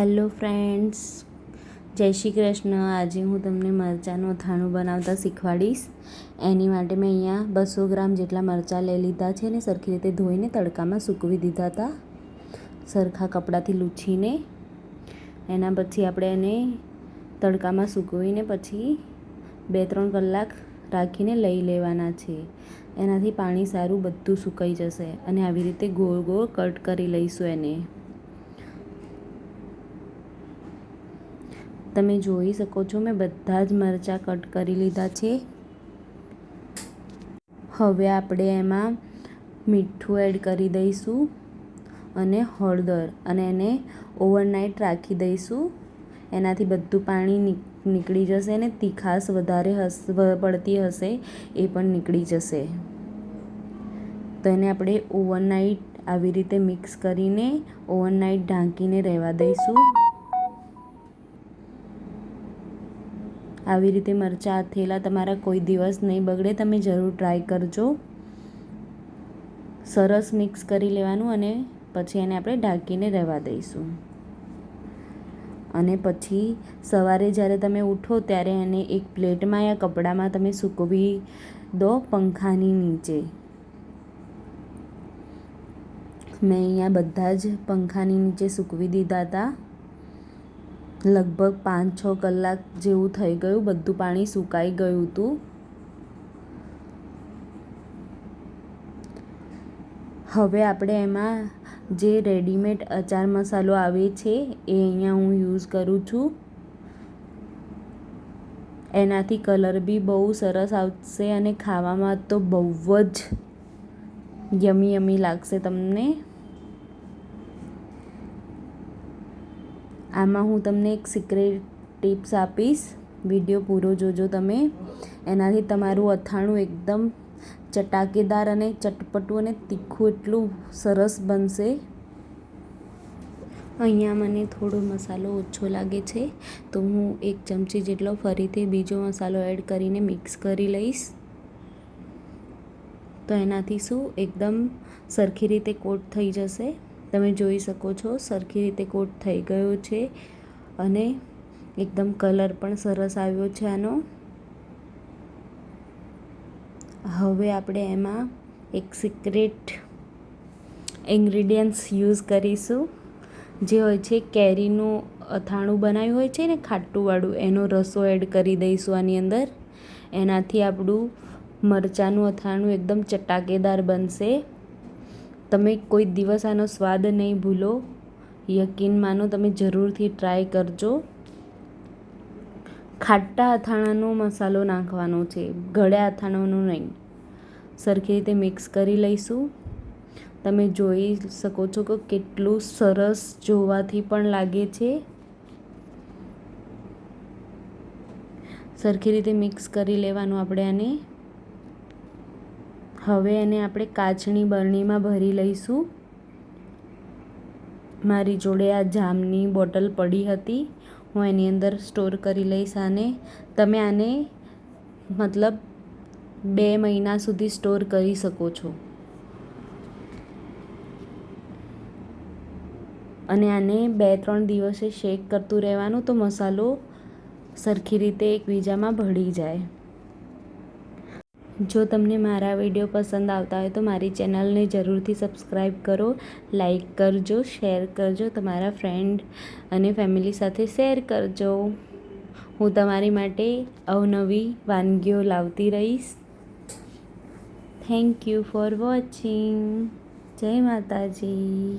Hello friends. જય શ્રી કૃષ્ણ. આજે હું તમને મરચાંનું અથાણું બનાવતા શીખવાડીશ. એની માટે મેં અહીંયા બસો ગ્રામ જેટલા મરચાં લઈ લીધા છે અને સરખી રીતે ધોઈને તડકામાં સૂકવી દીધા હતા. સરખા કપડાથી લૂછીને. એના પછી આપણે એને તડકામાં સૂકવીને પછી બે ત્રણ કલાક રાખીને લઈ લેવાના છે. એનાથી પાણી સારું બધું સુકાઈ જશે અને આવી રીતે ગોળ ગોળ કટ કરી લઈશું એને. તમે જોઈ શકો છો, મેં બધા જ મરચાં કટ કરી લીધા છે. હવે આપણે એમાં મીઠું એડ કરી દઈશું અને હળદર, અને એને ઓવરનાઇટ રાખી દઈશું. એનાથી બધું પાણી નીકળી જશે અને તીખાશ વધારે હસ, પડતી હશે એ પણ નીકળી જશે. તો એને આપણે ઓવરનાઇટ આવી રીતે મિક્સ કરીને ઓવરનાઇટ ઢાંકીને રહેવા દઈશું. આવી રીતે મરચાં થેલા તમારા કોઈ દિવસ નહીં બગડે, તમે જરૂર ટ્રાય કરજો. સરસ મિક્સ કરી લેવાનું અને પછી એને આપણે ઢાંકીને રહેવા દઈશું. અને પછી સવારે જ્યારે તમે ઉઠો ત્યારે એને એક પ્લેટમાં યા કપડામાં તમે સૂકવી દો પંખાની નીચે. મેં અહીંયા બધા જ પંખાની નીચે સૂકવી દીધા હતા લગભગ પાંચ છ કલાક જેવું થઈ ગયું. બધું પાણી સુકાઈ ગયું હતું હવે આપણે એમાં જે રેડીમેડ અચાર મસાલો આવે છે, એ અહીંયા હું યુઝ કરું છું. એનાથી કલર બી બહુ સરસ આવશે અને ખાવામાં તો બહુ જ યમી યમી લાગશે તમને. આમાં હું તમને એક સિક્રેટ ટિપ્સ આપીશ. વીડિયો પૂરો જોજો તમે. એનાથી તમારું અથાણું એકદમ ચટાકેદાર અને ચટપટું અને તીખું એટલું સરસ બનશે. અહીંયા મને થોડો મસાલો ઓછો લાગે છે, તો હું એક ચમચી જેટલો ફરીથી બીજો મસાલો એડ કરીને મિક્સ કરી લઈશ. તો એનાથી શું? એકદમ સરખી રીતે કોટ થઈ જશે. તમે જોઈ શકો છો, સરખી રીતે કોટ થઈ ગયો છે અને એકદમ કલર પણ સરસ આવ્યો છે આનો. હવે આપણે એમાં એક સિક્રેટ ઇન્ગ્રીડિયન્ટ્સ યુઝ કરીશું, જે હોય છે કેરીનું અથાણું બનાવ્યું હોય છે ને ખાટુંવાળું, એનો રસો એડ કરી દઈશું આની અંદર. એનાથી આપણું મરચાંનું અથાણું એકદમ ચટાકેદાર બનશે. તમે કોઈ દિવસ આનો સ્વાદ નહીં ભૂલો. યકીન માનો તમે જરૂરથી ટ્રાય કરજો. ખાટા અથાણાનો મસાલો નાખવાનો છે, ગળ્યા અથાણાનો નહીં. સરખી રીતે મિક્સ કરી લઈશું. તમે જોઈ શકો છો કે કેટલું સરસ જોવાથી પણ લાગે છે. સરખી રીતે મિક્સ કરી લેવાનું આપણે આને. હવે એને આપણે કાચની બરણીમાં ભરી લઈશું. મારી જોડે આ જામની બોટલ પડી હતી. હું એની અંદર સ્ટોર કરી લઈશ આને. તમે આને મતલબ બે મહિના સુધી સ્ટોર કરી શકો છો. અને આને બે ત્રણ દિવસે શેક કરતું રહેવાનું તો મસાલો સરખી રીતે એકબીજામાં ભળી જાય. જો તમને મારા વીડિયો પસંદ આવતા હોય તો મારી ચેનલને જરૂરથી સબસ્ક્રાઈબ કરો લાઈક કરજો, શેર કરજો, તમારા ફ્રેન્ડ અને ફેમિલી સાથે શેર કરજો. હું તમારી માટે અવનવી વાનગીઓ લાવતી રહીશ. થેન્ક યુ ફોર વોચિંગ જય માતાજી.